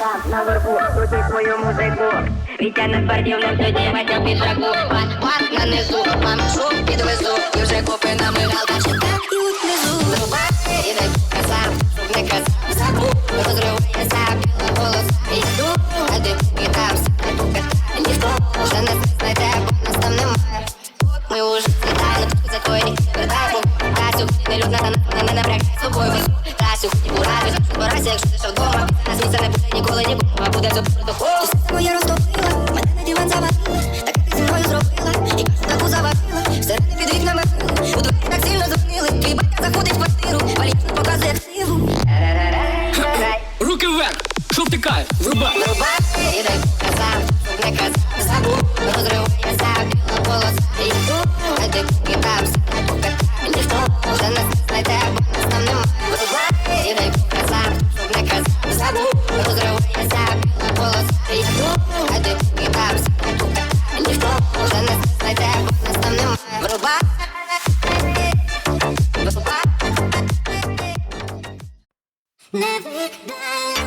там наверху, крути свою музику. Вітя не спортивним, тоді Ватя в піджаку. Пан, пан на низу, мамшу підвезу, і вже копи купи намигалка чекають внизу. Зрубати іде коса, не казав забув, розривається біла голос. Йду, а ти і там сидить Ніхто вже не знайде, бо нас там немає. Ми уже злітали, за твої вертай, бо Тасю, не людна не, з собою. Тасю, ураві, збирайся, якщо ти ще вдома. Нас місця не ніколи нікому, а буде все протокол. Усе моє розтопила, мене на диван завалила, так ти зі мною зробила, і таку заварила, всередині під вікнами били, у дворі так сильно дзвонили, твій батько заходить в квартиру, валічно показує ксиву. Руки вверх! Що втикає? Врубай! Рубати іде коса, щоб не казав забув, розривається біла полоса. І йду, а ти і там Ніхто вже не знайде, Не викидай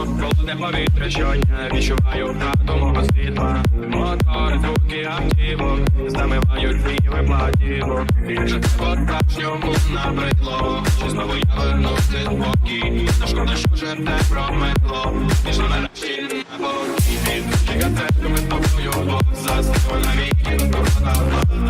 Холодне повітря щодня відчуваю втрату мого світла. Мотори, звуки автівок Замивають фіви платівок Більше це по-справжньому набридло. Чи знову я вернувся спокій? Не шкода, що вже те прометло Пішло нарешті на покій Чекати ми з тобою Бог застиг навіки Дорога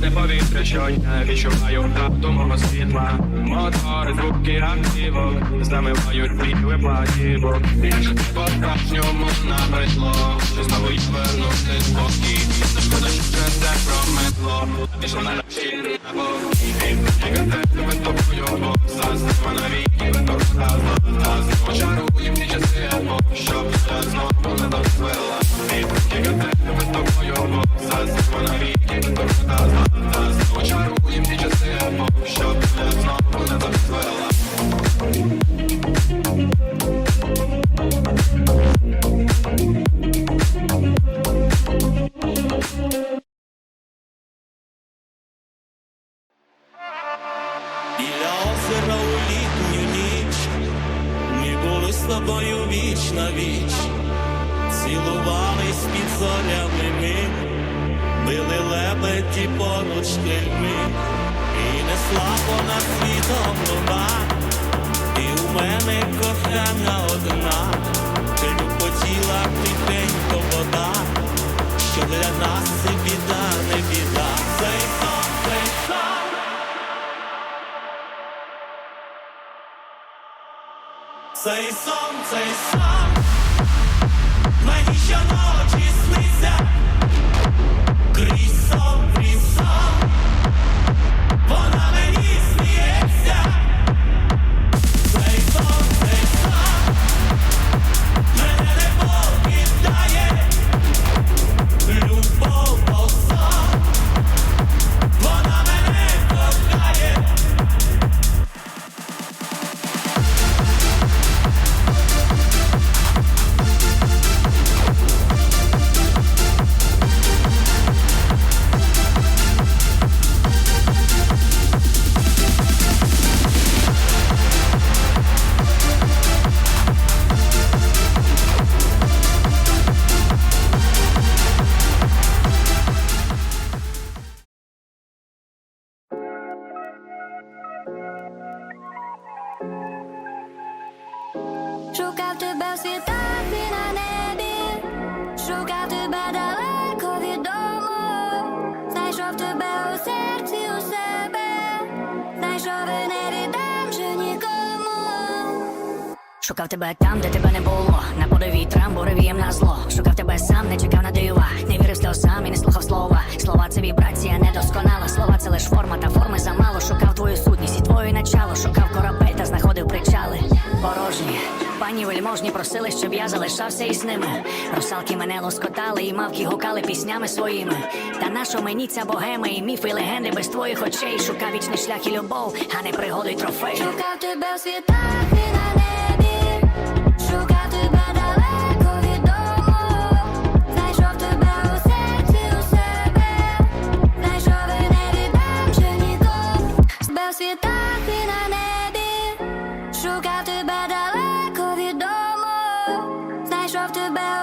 холодне повітря щодня відчуваю втрату мого світла. Мотори, звуки автівок Замивають фіви платівок Більше це по-справжньому набридло Що знову я вернувся спокій Не шкода, що вже це прометло Пішло нарешті на покій Чекати ми з тобою Бог застиг навіки Дорога та Знову чаруєм ті часи епох Щоб я знову не так тобою віч на віч, цілувались під зорями ми, били лебеді поруч кельми, і несла понад світом луна, і у мене кохана одна, Шепотіла тихенько вода, що для нас це біда, не біда, Цей сон, цей сон. Мені щоночі сниться? Крізь шукав тебе далеко від дому, знайшов тебе у серці у себе, знайшов не віддам же нікому. Шукав тебе там, де тебе не було, на подовій трамбурив на зло. Шукав тебе сам, не чекав на дива, не вірив сльозам і не слухав слова. Слова це вібрація недосконала, слова це лиш форма та форми замовлення. Вельможні просили, щоб я залишався із ними. Русалки мене лоскотали і мавки гукали піснями своїми. Та нащо мені ця богема і міфи, і легенди без твоїх очей. Шукав вічний шлях і любов, а не пригоди й трофей. Шукав тебе в світах і на дому, знайшов тебе